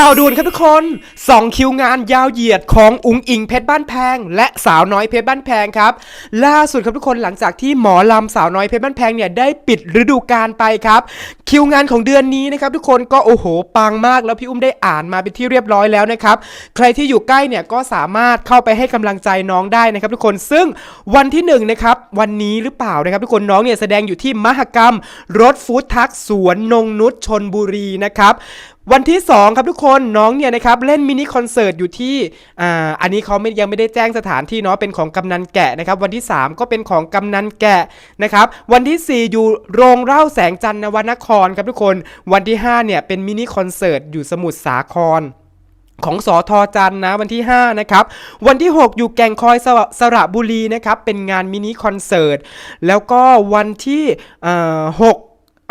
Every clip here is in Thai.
ข่าวด่วนครับทุกคนสองคิวงานยาวเหยียดของอุงอิงเพชรบ้านแพง และสาวน้อยเพชรบ้านแพงครับ ล่าสุดครับทุกคนหลังจากที่หมอลำสาวน้อยเพชรบ้านแพงเนี่ยได้ปิดฤดูกาลไปครับ คิวงานของเดือนนี้นะครับทุกคนก็โอ้โหปังมากแล้วพี่อุ้มได้อ่านมาเป็นที่เรียบร้อยแล้วนะครับใครที่อยู่ใกล้เนี่ยก็สามารถเข้าไปให้กำลังใจน้องได้นะครับทุกคนซึ่งวันที่หนึ่งนะครับวันนี้หรือเปล่านะครับทุกคนน้องเนี่ยแสดงอยู่ที่มหกรรมรถฟู้ดทักสวนนงนุชชนบุรีนะครับ วันที่ 2 ครับทุกคนน้องเนี่ยนะครับเล่นมินิคอนเสิร์ตอยู่ที่อ่าอันนี้เขาไม่ยังไม่ได้แจ้งสถานที่เนาะเป็นของกำนันแกะนะครับวันที่ 3 ก็เป็นของกำนันแกะนะครับวันที่ 4 อยู่โรงเล่าแสงจันทร์นวนครครับทุกคนวันที่5เนี่ยเป็นมินิคอนเสิร์ตอยู่สมุทรสาครของสอทอจันนะวันที่ 5 นะครับ วันที่ 6 อยู่แก่งคอยสระสระบุรีนะครับ เป็นงานมินิคอนเสิร์ต แล้วก็วันที่เอ่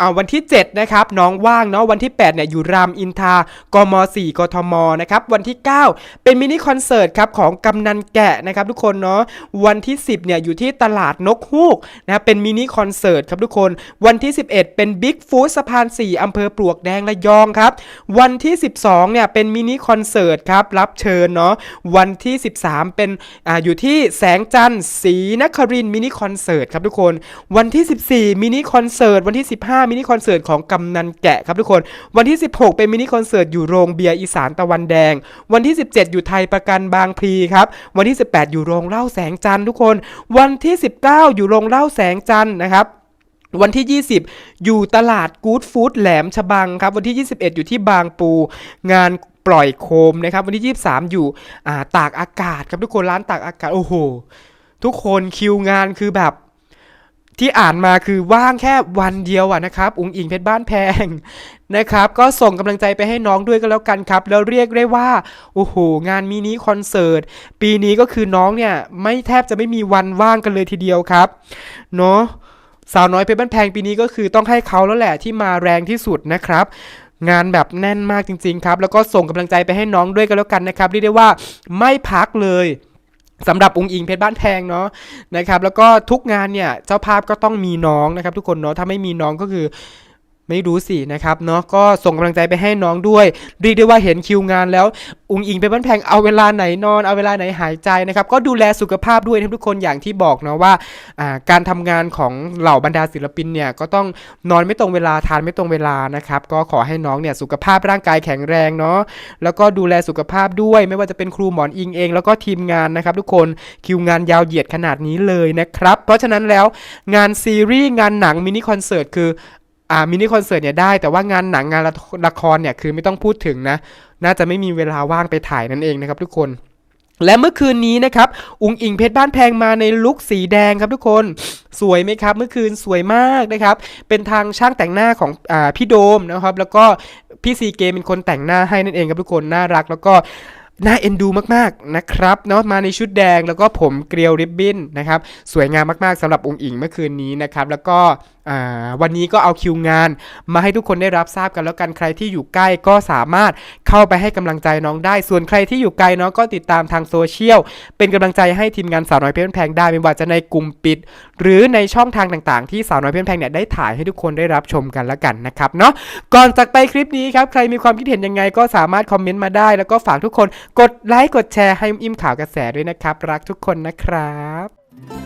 อ6อ่าวันที่ 7 นะครับ น้องว่างเนาะวันที่ 8 เนี่ยอยู่รามอินทากม 4 กทม นะครับ วันที่ 9 เป็นมินิคอนเสิร์ตครับของกำนันแกะนะครับทุกคนเนาะวันที่ 10 เนี่ยอยู่ที่ตลาดนกฮูกนะครับเป็นมินิคอนเสิร์ตครับทุกคนวันที่ 11 เป็นบิ๊กฟู้ดสะพาน 4อำเภอปลวกแดงระยองครับ วันที่ 12 เนี่ยเป็นมินิคอนเสิร์ตครับรับเชิญเนาะวันที่ 13 เป็นอ่าอยู่ที่แสงจันทร์ศรีนครินมินิคอนเสิร์ตครับทุกคน วันที่ 14มินิคอนเสิร์ตวันที่ 15มินิคอนเสิร์ตของกำนันแกะครับทุกคน วันที่ 16 เป็นมินิคอนเสิร์ตอยู่โรงเบียร์อีสานตะวันแดง วันที่ 17 อยู่ไทยประกันบางพลีครับ วันที่ 18 อยู่โรงเหล้าแสงจันทร์ทุกคน วันที่ 19 อยู่โรงเหล้าแสงจันทร์นะครับวันที่ 20 อยู่ตลาดกู๊ดฟู้ดแหลมฉบังครับ วันที่ 21 อยู่ที่บางปู งานปล่อยโคมนะครับ วันที่ 23 อยู่อ่าตากอากาศครับทุกคนร้านตากอากาศ โอ้โห ทุกคนคิวงานคือแบบ ที่อ่านมาคือว่างแค่วันเดียวอะนะครับ อุงอิงเพชรบ้านแพงนะครับ ก็ส่งกำลังใจไปให้น้องด้วยก็แล้วกันครับ แล้วเรียกได้ว่า โอ้โห งานมินิคอนเสิร์ต ปีนี้ก็คือน้องเนี่ย ไม่แทบจะไม่มีวันว่างกันเลยทีเดียวครับ เนาะสาวน้อยเพชรบ้านแพงปีนี้ก็คือต้องให้เขาแล้วแหละที่มาแรงที่สุดนะครับงานแบบแน่นมากจริง ๆ ครับ แล้วก็ส่งกำลังใจไปให้น้องด้วยกันแล้วกันนะครับเรียกได้ว่าไม่พักเลย สำหรับองค์อิงเพชรบ้านแพงเนาะนะครับแล้วก็ทุกงานเนี่ยเจ้าภาพก็ต้องมีน้องนะครับทุกคนเนาะถ้าไม่มีน้องก็คือ ไม่รู้สินะครับเนาะก็ส่งกำลังใจไปให้น้องด้วยเรียกได้ว่าเห็นคิวงานแล้ว อุงอิงเป็นบ้านแพงเอาเวลาไหนนอนเอาเวลาไหนหายใจนะครับก็ดูแลสุขภาพด้วยนะทุกคนอย่างที่บอกเนาะว่าอ่าการทำงานของเหล่าบรรดาศิลปินเนี่ยก็ต้องนอนไม่ตรงเวลาทานไม่ตรงเวลานะครับก็ขอให้น้องเนี่ยสุขภาพร่างกายแข็งแรงเนาะแล้วก็ดูแลสุขภาพด้วย ไม่ว่าจะเป็นครูหมอนอิงเอง แล้วก็ทีมงานนะครับทุกคนคิวงานยาวเหยียดขนาดนี้เลยนะครับเพราะฉะนั้นแล้วงานซีรีส์งานหนังมินิคอนเสิร์ตคือ อ่ามินิคอนเสิร์ตเนี่ยได้แต่ว่างานหนังงานละละครเนี่ยคือไม่ต้องพูดถึงนะ น่าจะไม่มีเวลาว่างไปถ่ายนั่นเองนะครับทุกคนและเมื่อคืนนี้นะครับ อุงอิงเพชรบ้านแพงมาในลุคสีแดงครับทุกคน สวยไหมครับ เมื่อคืนสวยมากนะครับ เป็นทางช่างแต่งหน้าของอ่าพี่โดมนะครับ แล้วก็พี่ซีเกมเป็นคนแต่งหน้าให้นั่นเองครับทุกคน น่ารักแล้วก็น่าเอ็นดูมากๆนะครับเนาะมาในชุดแดงแล้วก็ผมเกลียวริบบิ้นนะครับ สวยงามมากๆสำหรับองค์อิงเมื่อคืนนี้นะครับ แล้วก็ วันนี้ก็เอาคิวงาน มาให้ทุกคนได้รับทราบกันแล้วกันใครที่อยู่ใกล้ก็สามารถเข้าไปให้กำลังใจน้องได้ ส่วนใครที่อยู่ไกลเนาะก็ติดตามทางโซเชียล เป็นกำลังใจให้ทีมงานสาวน้อยเพชรแพงได้ไม่ว่าจะในกลุ่มปิด หรือในช่องทางต่างๆ ที่สาวน้อยเพชรแพงเนี่ยได้ถ่ายให้ทุกคนได้รับชมกันแล้วกันนะครับเนาะก่อนจากไปคลิปนี้ครับใครมีความคิดเห็นยังไงก็สามารถคอมเมนต์มาได้ แล้วก็ฝากทุกคนกดไลค์กดแชร์ให้อิ่มข่าวกระแสด้วยนะครับ รักทุกคนนะครับ